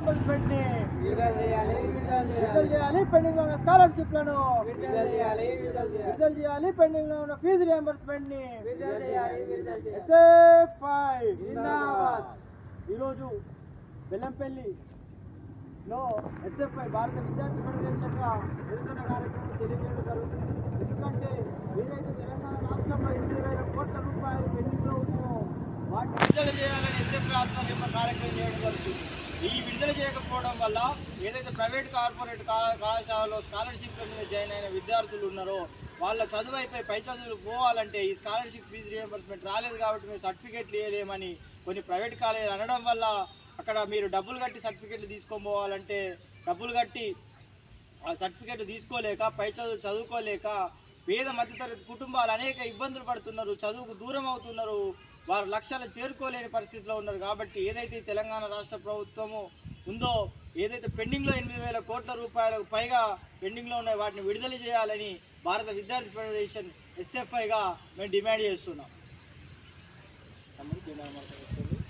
రియంబర్స్మెంట్ని విడుదల చేయాలి పెండింగ్లో ఉన్న స్కాలర్షిప్లను. విడుదల చేయాలి పెండింగ్లో ఉన్న ఫీజు రియంబర్స్మెంట్ని. ఈరోజు బెల్లంపల్లి లో ఎస్ఎఫ్ఐ భారత విద్యార్థి ఫెడరేషన్గా నిరసన కార్యక్రమం తెలియజేయడం జరుగుతుంది. ఎందుకంటే ఏదైతే తెలంగాణ రాష్ట్రంలో ఎనిమిది వేల కోట్ల రూపాయలు పెండింగ్లో ఉన్నాయో వాటిని విడుదల చేయాలని ఎస్ఎఫ్ఐ ఆధ్వర్యంలో కార్యక్రమం చేయడం జరుగుతుంది. చేయకపోవడం వల్ల ఏదైతే ప్రైవేట్ కార్పొరేట్ కళా- కళాశాలలో స్కాలర్షిప్ మీద జాయిన్ అయిన విద్యార్థులు ఉన్నారో వాళ్ళ చదువు అయిపోయి పై చదువులు పోవాలంటే ఈ స్కాలర్షిప్ ఫీజు రియంబర్స్మెంట్ రాలేదు కాబట్టి మేము సర్టిఫికేట్లు ఇవ్వలేమని కొన్ని ప్రైవేట్ కాలేజీలు అనడం వల్ల అక్కడ మీరు డబ్బులు కట్టి సర్టిఫికేట్లు తీసుకొని పోవాలంటే డబ్బులు కట్టి ఆ సర్టిఫికేట్లు తీసుకోలేక పై చదువు చదువుకోలేక పేద మధ్యతరగతి కుటుంబాలు అనేక ఇబ్బందులు పడుతున్నారు చదువుకు దూరం అవుతున్నారు వారు లక్ష్యాలు చేరుకోలేని పరిస్థితిలో ఉన్నారు కాబట్టి ఏదైతే తెలంగాణ రాష్ట్ర ప్రభుత్వము ఉందో ఏదైతే పెండింగ్లో ఎనిమిది వేల కోట్ల రూపాయలకు పైగా పెండింగ్లో ఉన్నాయి వాటిని విడుదల చేయాలని భారత విద్యార్థి ఫెడరేషన్ ఎస్ఎఫ్ఐగా మేము డిమాండ్ చేస్తున్నాం.